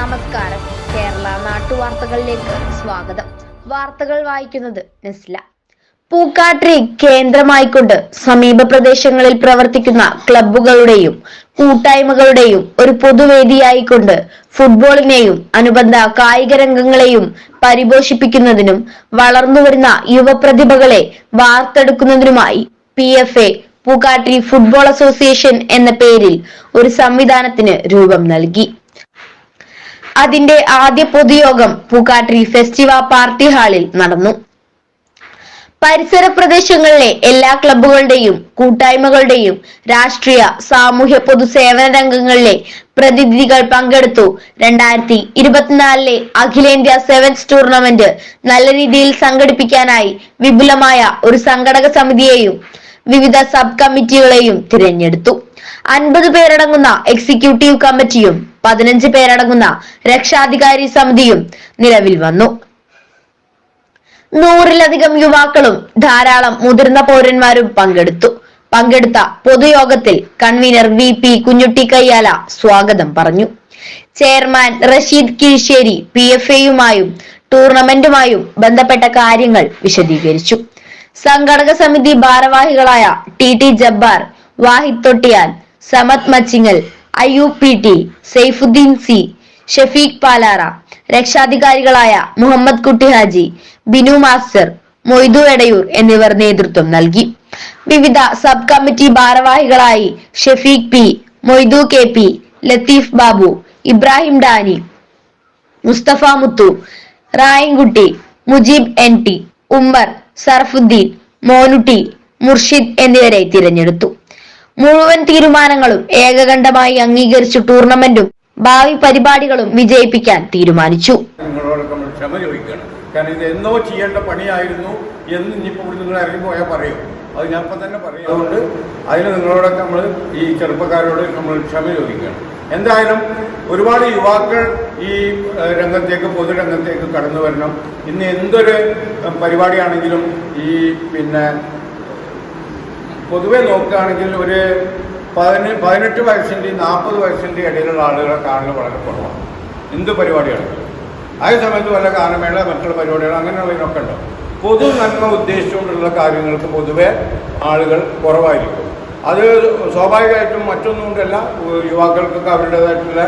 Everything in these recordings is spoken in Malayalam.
നമസ്കാരം. കേരള നാട്ടുവാർത്തകളിലേക്ക് സ്വാഗതം. വാർത്തകൾ വായിക്കുന്നത് നെസ്ല. പൂക്കാട്രി കേന്ദ്രമായിക്കൊണ്ട് സമീപ പ്രദേശങ്ങളിൽ പ്രവർത്തിക്കുന്ന ക്ലബ്ബുകളുടെയും കൂട്ടായ്മകളുടെയും ഒരു പൊതുവേദിയായിക്കൊണ്ട് ഫുട്ബോളിനെയും അനുബന്ധ കായിക രംഗങ്ങളെയും പരിപോഷിപ്പിക്കുന്നതിനും വളർന്നുവരുന്ന യുവപ്രതിഭകളെ വാർത്തെടുക്കുന്നതിനുമായി P F A Pookkattiri football association എന്ന പേരിൽ ഒരു സംവിധാനത്തിന് രൂപം നൽകി. അതിന്റെ ആദ്യ പൊതുയോഗം പൂക്കാട്രി ഫെസ്റ്റിവ പാർട്ടി ഹാളിൽ നടന്നു. പരിസര പ്രദേശങ്ങളിലെ എല്ലാ ക്ലബ്ബുകളുടെയും കൂട്ടായ്മകളുടെയും രാഷ്ട്രീയ സാമൂഹ്യ പൊതുസേവന രംഗങ്ങളിലെ പ്രതിനിധികൾ പങ്കെടുത്തു. രണ്ടായിരത്തി ഇരുപത്തിനാലിലെ അഖിലേന്ത്യാ സെവൻസ് ടൂർണമെന്റ് നല്ല രീതിയിൽ സംഘടിപ്പിക്കാനായി വിപുലമായ ഒരു സംഘടക സമിതിയെയും വിവിധ സബ് കമ്മിറ്റികളെയും തിരഞ്ഞെടുത്തു. അൻപത് പേരടങ്ങുന്ന എക്സിക്യൂട്ടീവ് കമ്മിറ്റിയും പതിനഞ്ച് പേരടങ്ങുന്ന രക്ഷാധികാരി സമിതിയും നിലവിൽ വന്നു. നൂറിലധികം യുവാക്കളും ധാരാളം മുതിർന്ന പൗരന്മാരും പങ്കെടുത്തു. പങ്കെടുത്ത പൊതുയോഗത്തിൽ convener V P Kunjutti Kayyala സ്വാഗതം പറഞ്ഞു. Chairman Rasheed Kizhissery P F എയുമായും ടൂർണമെന്റുമായും ബന്ധപ്പെട്ട കാര്യങ്ങൾ വിശദീകരിച്ചു. സംഘടക സമിതി ഭാരവാഹികളായ T T Jabbar Wahid Thottiyal Samad Machingal Ayyub P T Saifuddin C Shafeeq Palara രക്ഷാധികാരികളായ Muhammad Kutty Haji Binu master Moidu Edayur എന്നിവർ നേതൃത്വം നൽകി. വിവിധ സബ് കമ്മിറ്റി ഭാരവാഹികളായി Shafeeq P Moidu K P Latheef Babu Ibrahim Dani Musthafa Muthu Rayankutty Mujeeb N T Ummer Sarfuddin Monutty Murshid എന്നിവരെ തിരഞ്ഞെടുത്തു. മുഴുവൻ തീരുമാനങ്ങളും ഏകകണ്ഠമായി അംഗീകരിച്ചു ടൂർണമെന്റും ഭാവി പരിപാടികളും വിജയിപ്പിക്കാൻ തീരുമാനിച്ചു. ക്ഷമ ചോദിക്കണം കാരണം ഇത് എന്നോ ചെയ്യേണ്ട പണിയായിരുന്നു എന്ന് ഇനിയിപ്പോൾ ഇവിടെ നിങ്ങൾ ഇറങ്ങിപ്പോയാൽ പറയും. അത് ഞാൻ ഇപ്പം തന്നെ പറയും അതുകൊണ്ട് അതിന് നിങ്ങളോടൊക്കെ നമ്മൾ ഈ ചെറുപ്പക്കാരോട് നമ്മൾ ക്ഷമ ചോദിക്കണം എന്തായാലും ഒരുപാട് യുവാക്കൾ ഈ രംഗത്തേക്ക് പൊതുരംഗത്തേക്ക് കടന്നു വരണം. ഇന്ന് എന്തൊരു പരിപാടിയാണെങ്കിലും ഈ പിന്നെ പൊതുവെ നോക്കുകയാണെങ്കിൽ ഒരു പതിന പതിനെട്ട് വയസ്സിന്റെയും നാൽപ്പത് വയസ്സിന്റെയും ഇടയിലുള്ള ആളുകളെ കാണൽ വളരെ കുറവാണ്. എന്ത് പരിപാടിയാണ്? അതേ സമയത്ത് വല്ല ഗാനമേള മറ്റുള്ള പരിപാടികൾ അങ്ങനെയുള്ളതിനൊക്കെ ഉണ്ട്. പൊതു നന്മ ഉദ്ദേശിച്ചുകൊണ്ടുള്ള കാര്യങ്ങൾക്ക് പൊതുവെ ആളുകൾ കുറവായിരിക്കും. അത് സ്വാഭാവികമായിട്ടും മറ്റൊന്നുകൊണ്ടല്ല യുവാക്കൾക്കൊക്കെ അവരുടേതായിട്ടുള്ള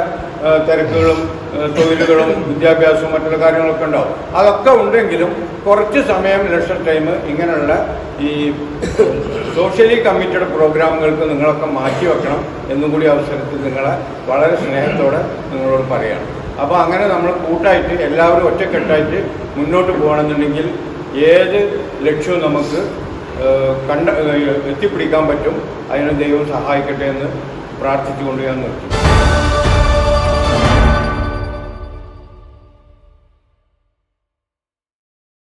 തിരക്കുകളും തൊഴിലുകളും വിദ്യാഭ്യാസവും മറ്റുള്ള കാര്യങ്ങളൊക്കെ ഉണ്ടാവും. അതൊക്കെ ഉണ്ടെങ്കിലും കുറച്ച് സമയം ഇലക്ഷൻ ടൈം ഇങ്ങനെയുള്ള ഈ സോഷ്യലി കമ്മിറ്റഡ് പ്രോഗ്രാമുകൾക്ക് നിങ്ങളൊക്കെ മാറ്റി വെക്കണം എന്നും കൂടി അവസരത്തിൽ നിങ്ങളെ വളരെ സ്നേഹത്തോടെ നിങ്ങളോട് പറയണം. അപ്പോൾ അങ്ങനെ നമ്മൾ കൂട്ടായിട്ട് എല്ലാവരും ഒറ്റക്കെട്ടായിട്ട് മുന്നോട്ട് പോകണമെന്നുണ്ടെങ്കിൽ ഏത് ലക്ഷ്യവും നമുക്ക് കണ്ട എത്തിപ്പിടിക്കാൻ പറ്റും. അതിന് ദൈവം സഹായിക്കട്ടെ എന്ന് പ്രാർത്ഥിച്ചുകൊണ്ട് ഞാൻ നിർത്തും